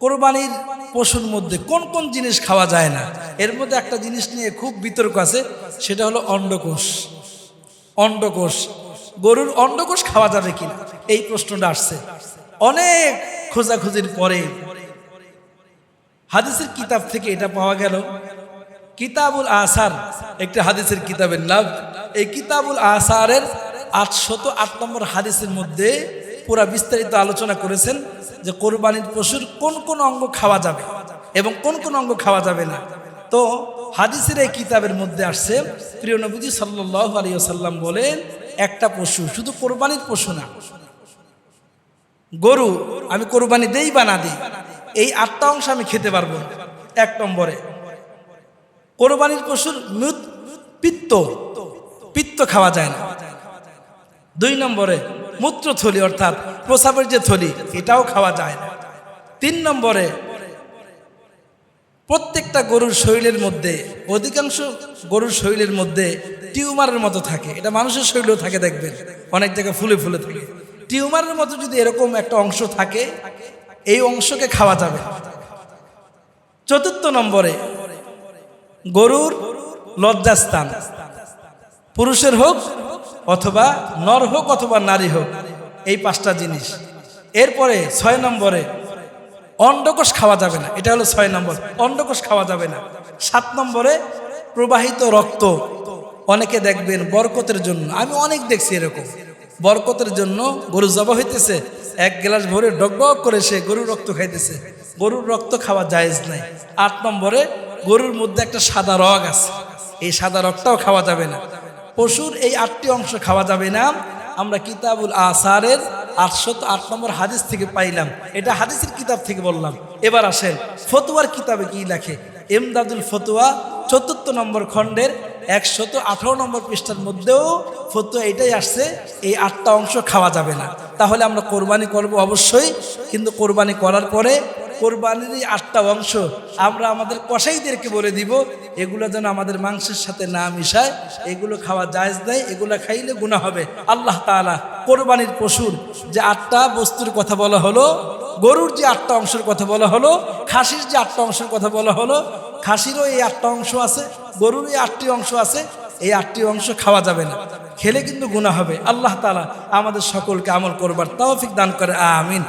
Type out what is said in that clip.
কোরবানির পশুর মধ্যে কোন কোন জিনিস খাওয়া যায় না, এর মধ্যে একটা জিনিস নিয়ে খুব বিতর্ক আছে, সেটা হলো অন্ডকোষ। অন্ডকোষ। গরুর অন্ডকোষ খাওয়া যাবে কিনা, এই প্রশ্নটা আসছে। অনেক খোঁজাখুঁজির পরে হাদিসের কিতাব থেকে এটা পাওয়া গেল। কিতাবুল আসার, একটা হাদিসের কিতাবের নাম এই কিতাবুল আসারের আটশত আট নম্বর হাদিসের মধ্যে পুরা বিস্তারিত আলোচনা করেছেন যে কোরবানির পশুর কোন কোন অঙ্গ খাওয়া যাবে এবং কোন কোন অঙ্গ খাওয়া যাবে না। তো হাদিসের এই কিতাবের মধ্যে আসছে, প্রিয় নবীজি সাল্লাহ আলী সাল্লাম বলেন, একটা পশু শুধু কোরবানির পশু না, গরু আমি কোরবানি দেই বা না দিই, এই আটটা অংশ আমি খেতে পারব এক নম্বরে, কোরবানির পশুর মৃত পিত্ত পিত্ত খাওয়া যায় না। দুই নম্বরে মূত্রথলি অর্থাৎ প্রসাবের যে থলি, এটাও খাওয়া যায় না। তিন নম্বরে, প্রত্যেকটা গরুর শরীরের মধ্যে, অধিকাংশ গরুর শরীরের মধ্যে টিউমারের মতো থাকে। এটা মানুষের শরীরেও থাকে, দেখবেন। অনেক জায়গায় ফুলে ফুলে থাকে। টিউমারের মতো যদি এরকম একটা অংশ থাকে, এই অংশকে খাওয়া যাবে। চতুর্থ নম্বরে, গরুর লজ্জাস্থান। পুরুষের হোক অথবা নর হোক অথবা নারী হোক, এই পাঁচটা জিনিস। এরপরে ছয় নম্বরে অন্ডকোষ খাওয়া যাবে না। এটা হলো ছয় নম্বর। অন্ডকোষ খাওয়া যাবে না। সাত নম্বরে প্রবাহিত রক্ত। অনেকে দেখবেন বরকতের জন্য। আমি অনেক দেখছি এরকম। বরকতের জন্য গরু জবা হইতেছে। এক গ্লাস ভরে ডগডগ করে সে গরুর রক্ত খাইতেছে। গরুর রক্ত খাওয়া জায়েজ নাই। আট নম্বরে গরুর মধ্যে একটা সাদা রগ আছে। এই সাদা রগটাও খাওয়া যাবে না। পশুর এই আটটি অংশ খাওয়া যাবে না। আমরা কিতাবুল আসারের আটশত আট নম্বর হাদিস থেকে পাইলাম। এটা হাদিসের কিতাব থেকে বললাম। এবার আসেন, ফতুয়ার কিতাবে কি লেখে? এমদাদুল ফতুয়া চতুর্থ নম্বর খণ্ডের একশত আঠারো নম্বর পৃষ্ঠার মধ্যেও ফতুয়া এটাই আসছে, এই আটটা অংশ খাওয়া যাবে না। তাহলে আমরা কোরবানি করব অবশ্যই, কিন্তু কোরবানি করার পরে কোরবানির আটটা অংশ আমরা আমাদের কষাইদেরকে বলে দিব, এগুলো যেন আমাদের মাংসের সাথে না মিশায়, এগুলো খাওয়া জায়জ নেই এগুলো খাইলে গুণা হবে। আল্লাহ তাআলা কোরবানির পশুর যে আটটা বস্তুর কথা বলা হলো, গরুর যে আটটা অংশের কথা বলা হলো, খাসির যে আটটা অংশের কথা বলা হলো, খাসিরও এই আটটা অংশ আছে গরুর এই আটটি অংশ আছে, এই আটটি অংশ খাওয়া যাবে না। খেলে কিন্তু গুণা হবে। আল্লাহ তাআলা আমাদের সকলকে আমল করবার তৌফিক দান করে, আমিন।